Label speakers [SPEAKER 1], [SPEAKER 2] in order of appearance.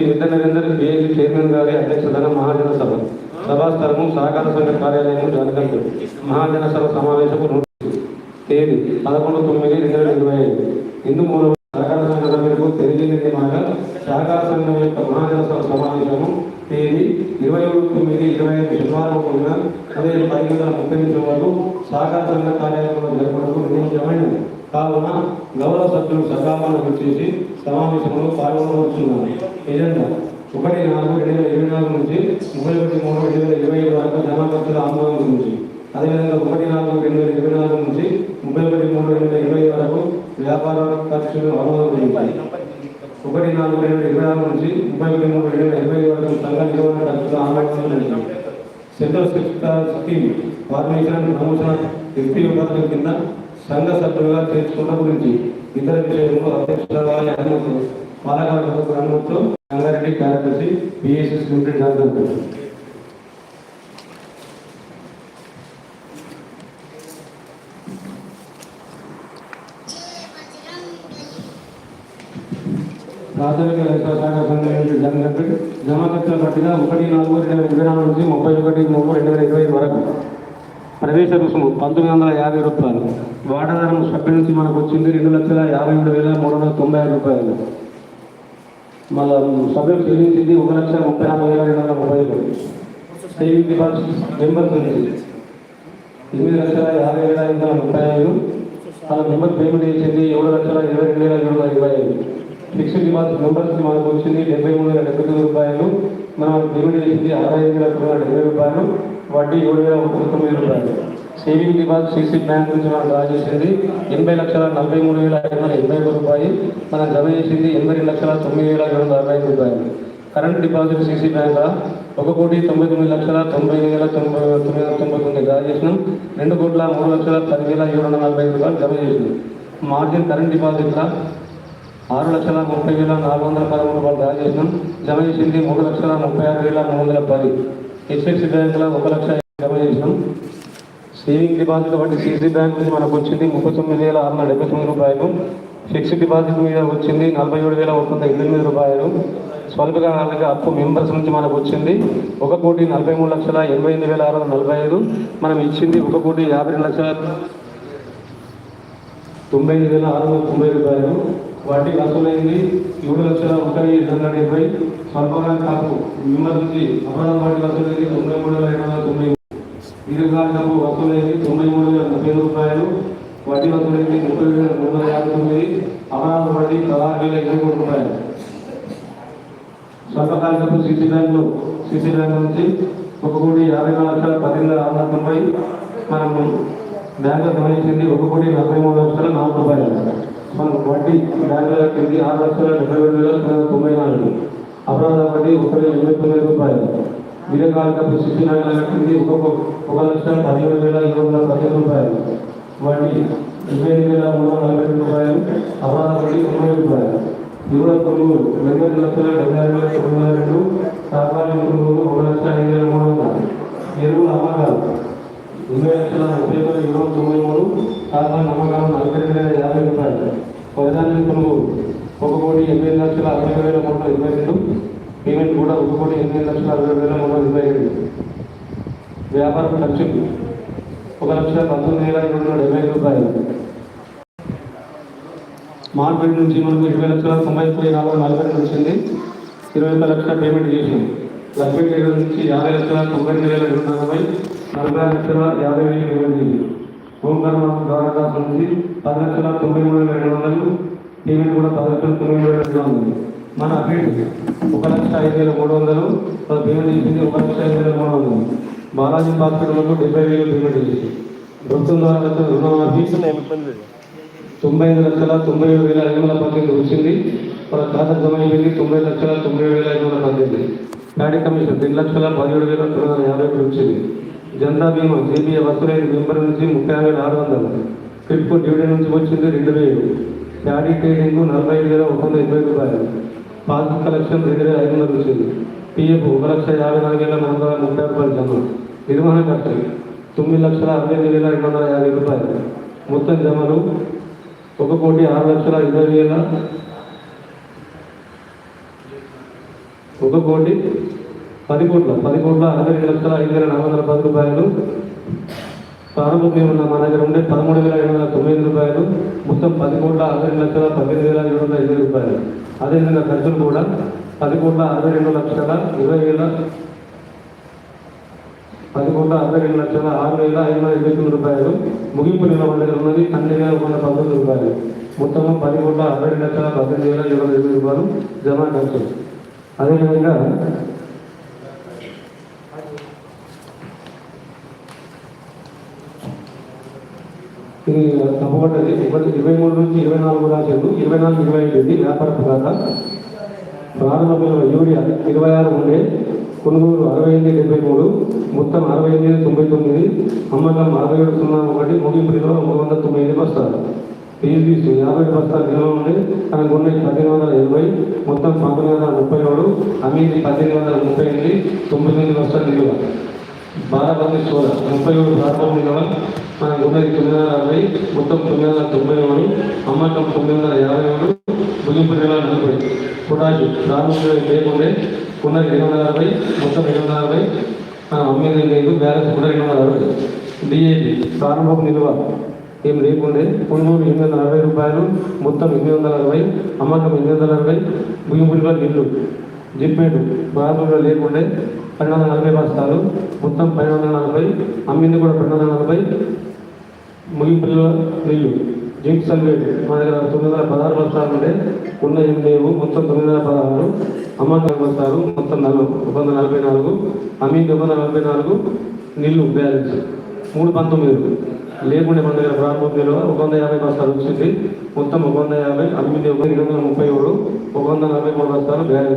[SPEAKER 1] నిత్య Narender ALE chairman గారి అధ్యక్షతన మహాజన సభ. సభాస్థలము సహకార సంఘ కార్యాలయం జానకంపేట. మహాజన సభ సమావేశపు తేదీ పదకొండు తొమ్మిది రెండు వేల ఇరవై ఐదు. ఇందు మూలం సహకార సంఘ సభ్యులకు తెలియజేయడం అనగా సహకార సంఘం యొక్క మహాజన సభ సమావేశము తేదీ ఇరవై ఏడు తొమ్మిది ఇరవై ఐదు శనివారం కూడిన అదే పది వందల ముప్పై నిమిషం వరకు సహకార సంఘ కార్యాలయంలో జరపడం నిర్ణయించమైనది కావున గౌరవ సభ్యులు సకాలంలో వచ్చేసి సమావేశంలో పాల్గొనవచ్చున్నారు ఏజెండా ఒకటి నాలుగు రెండు వేల ఇరవై నాలుగు నుంచి ముప్పై ఒకటి మూడు రెండు వేల ఇరవై ఐదు వరకు జమాఖర్చుల ఆందోళన గురించి అదేవిధంగా ఒకటి నాలుగు రెండు వేల ఇరవై నాలుగు నుంచి ముప్పై ఒకటి మూడు రెండు వేల ఇరవై ఐదు వరకు వ్యాపార ఖర్చులు ఆందోళన గురించి ఒకటి నాలుగు రెండు వేల ఇరవై నాలుగు నుంచి ముప్పై ఒకటి మూడు రెండు వేల ఇరవై ఐదు వరకు సంఘ నిర్వహణ ఖర్చుల ఆందోళన గురించి central scheme formation promotion MP పథకం కింద సంఘ సభ్యులుగా చేర్చుకున్న గురించి ఇతర విషయంలో అధ్యక్షుల వారి అనుమతి పాలకవర్గ అనుమతితో రంగారెడ్డి కార్యదర్శి బిఎస్ఎస్ లిమిటెడ్ జాగ్రత్త ప్రాథమిక వ్యవసాయ శాఖ సంఘం జనగంపేట జమా ఖర్చుల పట్టిగా ఒకటి నాలుగు రెండు వేల ఇరవై నాలుగు నుంచి ముప్పై ఒకటి మూడు రెండు వేల ఇరవై వరకు ప్రవేశ రుసుము పంతొమ్మిది వందల యాభై రూపాయలు. వాటాదారం సభ్యుల నుంచి మనకు వచ్చింది రెండు లక్షల యాభై మూడు వేల మూడు వందల తొంభై ఐదు రూపాయలు. మళ్ళా సభ్యులు చెల్లించింది ఒక లక్ష ముప్పై నాలుగు వేల రెండు వందల ముప్పై ఐదు. సేవింగ్ డిపాజిట్ మెంబర్స్ నుంచి ఎనిమిది లక్షల యాభై వేల ఐదు వందల ముప్పై ఐదు. అలా మెంబర్ పేమెంట్ చేసింది ఏడు లక్షల ఇరవై రెండు వేల ఏడు వందల ఇరవై ఐదు. ఫిక్స్డ్ డిపాజిట్ మెంబర్స్ మనకు వచ్చింది డెబ్బై మూడు వేల డెబ్బై తొమ్మిది రూపాయలు. మనం పేమెంట్ చేసింది అరవై ఐదు వేల వందల డెబ్బై రూపాయలు. వడ్డీ ఏడు వేల ముప్పై తొమ్మిది రూపాయలు సేవింగ్ డిపాజిట్ సిసి బ్యాంక్ నుంచి మనం డ్రా చేసింది ఎనభై లక్షల నలభై మూడు వేల ఐదు వందల ఎనభై ఒక రూపాయలు మనం జమ చేసింది ఎనభై రెండు లక్షల తొమ్మిది వేల ఏడు వందల అరవై ఐదు రూపాయలు. కరెంట్ డిపాజిట్ సిసి బ్యాంక్ ఒక కోటి తొంభై తొమ్మిది లక్షల తొంభై ఐదు వేల తొంభై తొమ్మిది వందల తొంభై తొమ్మిది డ్రా చేసినాం. రెండు కోట్ల మూడు లక్షల పది వేల ఏడు వందల నలభై ఐదు రూపాయలు జమ చేసినాం. మార్జిన్ కరెంట్ డిపాజిట్ల ఆరు లక్షల ముప్పై వేల నాలుగు వందల పదమూడు రూపాయలు డ్రా చేసినాం. జమ చేసింది మూడు లక్షల ముప్పై ఆరు వేల మూడు వందల పది. హెచ్ఎఫ్సి బ్యాంకులో ఒక లక్ష జమ చేసినాం సేవింగ్ డిపాజిట్ వంటి సీసీ బ్యాంక్ నుంచి మనకు వచ్చింది ముప్పై తొమ్మిది వేల ఆరు వందల డెబ్బై తొమ్మిది రూపాయలు. ఫిక్స్డ్ డిపాజిట్ మీద వచ్చింది నలభై ఏడు వేల ఒక వంద ఎనిమిది రూపాయలు. స్వల్పకాలిక అప్పు మెంబర్స్ నుంచి మనకు వచ్చింది ఒక కోటి నలభై మూడు లక్షల ఎనభై ఎనిమిది వేల ఆరు వందల నలభై ఐదు. మనం ఇచ్చింది ఒక కోటి యాభై రెండు లక్షల తొంభై ఐదు వేల ఆరు వందల తొంభై రూపాయలు. వడ్డీ వసూలైంది. ఏడు లక్షల ఒకటి ఐదు వందల డెబ్బై స్వల్పకాలిక అప్పు విమర్శించి అపరాధ వడ్డీ వసూలైంది తొంభై మూడు వేల రెండు వందల తొంభై. దీర్ఘకాలికపు వసూలైంది తొంభై మూడు వేల ముప్పై రూపాయలు. వడ్డీ వసూలైంది ముప్పై వేల మూడు వందల యాభై తొమ్మిది. అపరాధ వడ్డీ పదహారు వేల ఇరవై మూడు రూపాయలు. స్వల్పకాలికపు సిసి బ్యాంకులు సిసి బ్యాంక్ నుంచి ఒక కోటి యాభై నాలుగు లక్షల పద్దెనిమిది వేల ఆరు వందల తొంభై. మనం బ్యాంకు గమనించింది ఒక కోటి నలభై మూడు లక్షల నాలుగు రూపాయలు. మనం వడ్డీ బ్యాంకుల కింది ఆరు లక్షల డెబ్బై రెండు వేల తొమ్మిది తొంభై నాలుగు. అపరాధ వడ్డీ ఒక ఎనభై తొమ్మిది రూపాయలు. దీర్ఘకాలిక శిక్షణ కింది ఒక ఒక లక్ష పదిహేడు వేల ఏడు వందల పదిహేను రూపాయలు. వడ్డీ ఇరవై ఐదు వేల మూడు వందల నలభై రెండు రూపాయలు. అపరాధ వడ్డీ తొంభై రూపాయలు. ఇరవై కొనుగోలు రెండు లక్షల డెబ్బై ఆరు వేల తొమ్మిది వందల రెండు సహకారం కొనుగోలు ఒక లక్ష ఐదు వేల మూడు వందలు ఎరువుల అమ్మకాలు ఎనభై లక్షల ముప్పై వేల ఏడు వందల తొంభై మూడు సహకారం అమ్మకాలు నలభై రెండు వేల యాభై రూపాయలు ప్రధాన కొనుగోలు ఒక కోటి ఎనిమిది లక్షల అరవై వేల మూడు వందల ఇరవై రెండు. పేమెంట్ కూడా ఒక కోటి ఎనిమిది లక్షల అరవై వేల మూడు వందల ఇరవై ఏడు. వ్యాపారం ఖర్చులు ఒక లక్ష పంతొమ్మిది వేల రెండు వందల డెబ్బై ఐదు రూపాయలు. మార్కెట్ నుంచి మనకు ఇరవై లక్షల తొంభై తొమ్మిది నాలుగు నలభై రెండు వచ్చింది. ఇరవై ఒక్క లక్షల పేమెంట్ చేసింది లక్ష్మీ ట్రేడర్ నుంచి యాభై లక్షల తొంభై రెండు వేల రెండు నలభై నలభై లక్షల యాభై వేలు ఇరవై చేసింది ఓంకారం ద్వారా నుంచి పది లక్షల తొంభై మూడు వేల రెండు వందలు. పేమెంట్ కూడా పది లక్షల తొమ్మిది వేల రెండు వందలు మన అప్డేట్ ఒక లక్ష ఐదు వేల మూడు వందలు పేమెంట్ చేసింది ఒక లక్ష ఐదు వేల మూడు వందలు. బాలాజీ హాస్పిటల్కు డెబ్బై వేలు పేమెంట్ చేసింది. ప్రభుత్వం ద్వారా రుణమాఫీ తొంభై ఐదు లక్షల తొంభై ఏడు వేల ఐదు వందల పద్దెనిమిది వచ్చింది. వాళ్ళ ఖాతా జమ అయిపోయింది తొంభై లక్షల తొంభై ఏడు వేల ఐదు వందల పద్దెనిమిది. ప్యాడీ కమిషన్ రెండు లక్షల పదిహేడు వేల తొమ్మిది వందల యాభై ఒకటి వచ్చింది. జనతా బీమా జేబీఏ వసూలైన మెంబర్ నుంచి ముప్పై ఆరు వేల ఆరు వందలు. క్రిప్కో డివిడెండ్ నుంచి వచ్చింది రెండు వేలు. శారీ ట్రేడింగ్ నలభై ఐదు వేల ఒక వందల ఇరవై రూపాయలు. పాస్ కలెక్షన్ రెండు వేల ఐదు వందలు వచ్చింది. పిఎఫ్ ఒక లక్ష యాభై నాలుగు వేల నాలుగు వందల ముప్పై రూపాయలు జమ. నిర్వహణ ఖర్చులు తొమ్మిది లక్షల అరవై ఎనిమిది వేల రెండు వందల యాభై రూపాయలు. మొత్తం జమలు ఒక కోటి ఆరు లక్షల ఇరవై వేల ఒక కోటి పది కోట్ల పది కోట్ల అరవై లక్షల ఐదు వేల నాలుగు వందల పది రూపాయలు. ప్రారంభం ఉన్న మా దగ్గర ఉండే పదమూడు వేల ఏడు వందల తొమ్మిది రూపాయలు మొత్తం పది కోట్ల అరవై లక్షల పద్దెనిమిది వేల ఏడు వందల ఐదు రూపాయలు. అదేవిధంగా ఖర్చులు కూడా పది కోట్ల అరవై రెండు లక్షల ఇరవై వేల పది కోట్ల అరవై రెండు లక్షల ఆరు వేల ఐదు వందల ఇరవై తొమ్మిది రూపాయలు. ముగింపు నిల్వ మన దగ్గర ఉన్నది పన్నెండు వేల వందల పంతొమ్మిది రూపాయలు. మొత్తం పది కోట్ల అరవై రెండు లక్షల పద్దెనిమిది వేల ఏడు వందల ఇరవై రూపాయలు జమా ఖర్చు అదేవిధంగా ఇది తప్పబడ్డది ఒకటి ఇరవై మూడు నుంచి ఇరవై నాలుగు రాశారు ఇరవై నాలుగు ఇరవై ఐదు ఇది వ్యాపార ఖాతా ప్రారంభంలో యూరియా ఇరవై ఆరు ఉండే కొనుగోలు అరవై ఎనిమిది డెబ్బై మూడు మొత్తం అరవై ఎనిమిది తొంభై తొమ్మిది అమ్మకం అరవై ఏడు సున్నా ఒకటి ముగింపు నిల్వ మూడు వందల తొంభై ఎనిమిది బస్తాలు. పీజీస్ యాభై బస్తాలు నిల్వ ఉండి తనకు ఉన్నాయి పద్దెనిమిది వందల ఇరవై మొత్తం పంతొమ్మిది వందల ముప్పై ఏడు అమీది పద్దెనిమిది వందల ముప్పై ఎనిమిది తొమ్మిది ఎనిమిది బస్తాలు నిల్వ. బారాబంది చోళ ముప్పై ఏడు ప్లాట్ఫామ్ నిల్వ మనకు ఉన్నది తొమ్మిది వందల అరవై మొత్తం తొమ్మిది వందల తొంభై ఏడు అమ్మకం తొమ్మిది వందల యాభై ఏడు ముగింపు నిల్వ నలభై. పొటాషు రామకృష్ణ లేకుండే ఉన్నది రెండు వందల అరవై మొత్తం రెండు వందల అరవై అమ్మేది లేదు బ్యాలెన్స్ కూడా రెండు వందల అరవై. డిఏపి ప్రారంభం నిల్వ. ఏం లేకుండే కొనుగోలు ఎనిమిది వందల అరవై రూపాయలు మొత్తం ఎనిమిది వందల అరవై అమ్మకం ఎనిమిది వందల అరవై ముగింపు నిల్వ నిల్లు జిప్పేటు ప్రారంభంలో లేకుండే పన్నెండు వందల నలభై బస్తాలు మొత్తం పన్నెండు వందల నలభై అమ్మింది కూడా పన్నెండు వందల నలభై ముగింపుల నీళ్ళు జింక్ సల్వేట్ మా దగ్గర తొమ్మిది వందల పదహారు బస్తాలు ఉండే ఉన్న ఏం లేవు మొత్తం తొమ్మిది వందల పదహారు. అమ్మకం బస్తాలు మొత్తం నలభై ఒక వందల నలభై నాలుగు. అమ్మింది ఒక వందల నలభై నాలుగు నీళ్ళు బ్యాలెన్స్. మూడు పంతొమ్మిది లేకుండే మన దగ్గర ప్రారంభం విలువ ఒక వంద యాభై బస్తాలు వచ్చింది మొత్తం ఒక వంద యాభై అమ్మింది ఒక ఎనిమిది వందల ముప్పై ఏడు ఒక వంద నలభై మూడు బస్తాలు బ్యాలెన్స్.